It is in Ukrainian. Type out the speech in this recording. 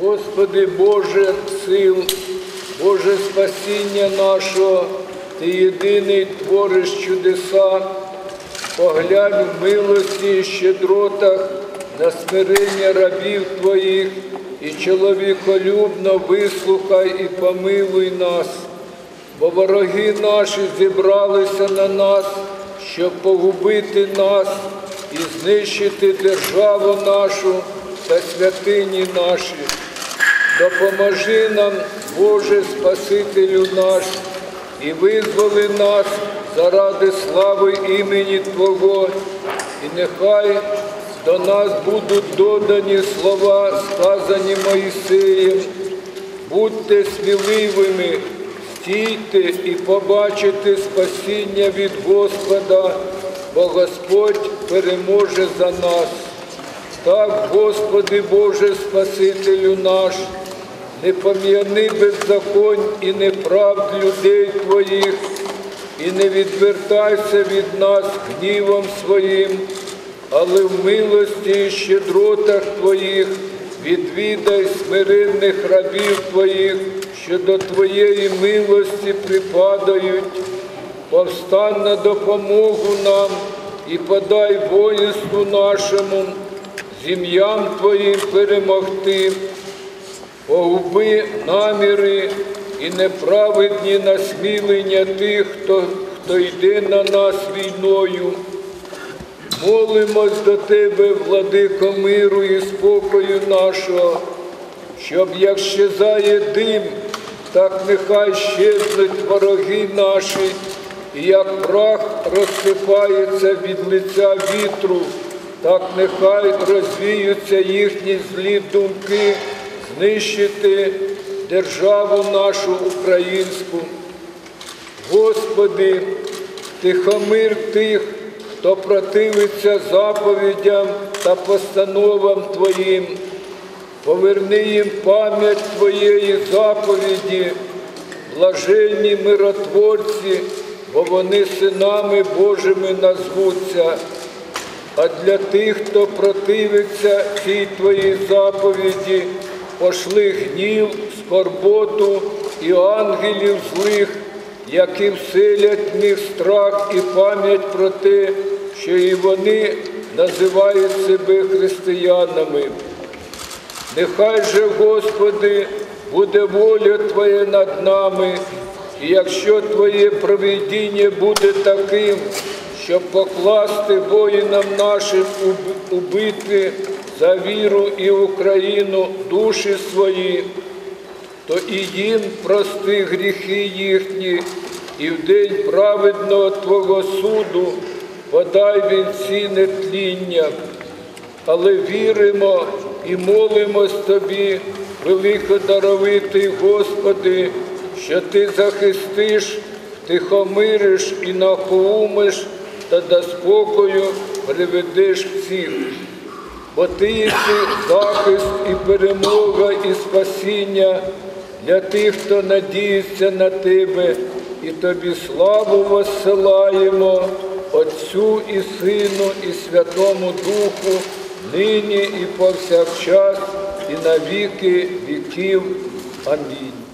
Господи Боже сил, Боже спасіння нашого, Ти єдиний твориш чудеса, поглянь в милості і щедротах на смирення рабів Твоїх, і чоловіколюбно вислухай і помилуй нас, бо вороги наші зібралися на нас, щоб погубити нас і знищити державу нашу та святині наші. Допоможи нам, Боже Спасителю наш, і визволи нас заради слави імені Твого, і нехай до нас будуть додані слова, сказані Моїсеєм. Будьте сміливими, стійте і побачите спасіння від Господа, бо Господь переможе за нас. Так, Господи Боже Спасителю наш, не пом'яни беззаконь і неправд людей Твоїх, і не відвертайся від нас гнівом своїм, але в милості і щедротах Твоїх відвідай смиренних рабів Твоїх, що до Твоєї милості припадають. Повстань на допомогу нам і подай воїнству нашому, зім'ям Твоїм перемогти, погуби наміри і неправедні насмілення тих, хто, хто йде на нас війною. Молимось до Тебе, владико миру і спокою нашого, щоб як щезає дим, так нехай щезнуть вороги наші, і як прах розсипається від лиця вітру, так нехай розвіються їхні злі думки, знищити державу нашу українську. Господи, тихомир тих, хто противиться заповідям та постановам Твоїм, поверни їм пам'ять Твоєї заповіді, блаженні миротворці, бо вони синами Божими назвуться. А для тих, хто противиться цій Твоїй заповіді, пошли гнів, скорботу і ангелів злих, які вселять в них страх і пам'ять про те, що і вони називають себе християнами. Нехай же, Господи, буде воля Твоя над нами, і якщо Твоє провидіння буде таким, щоб покласти воїнам нашим у за віру і Україну душі свої, то і їм прости гріхи їхні, і в день праведного Твого суду подай вінці нетління. Але віримо і молимось Тобі, великодаровитий Господи, що Ти захистиш, тихомириш і нахоумиш та до спокою приведеш всіх. Бо ти єси захист і перемога, і спасіння для тих, хто надіється на тебе, і тобі славу воссилаємо, Отцю і Сину, і Святому Духу, нині і повсякчас, і на віки віків. Амінь.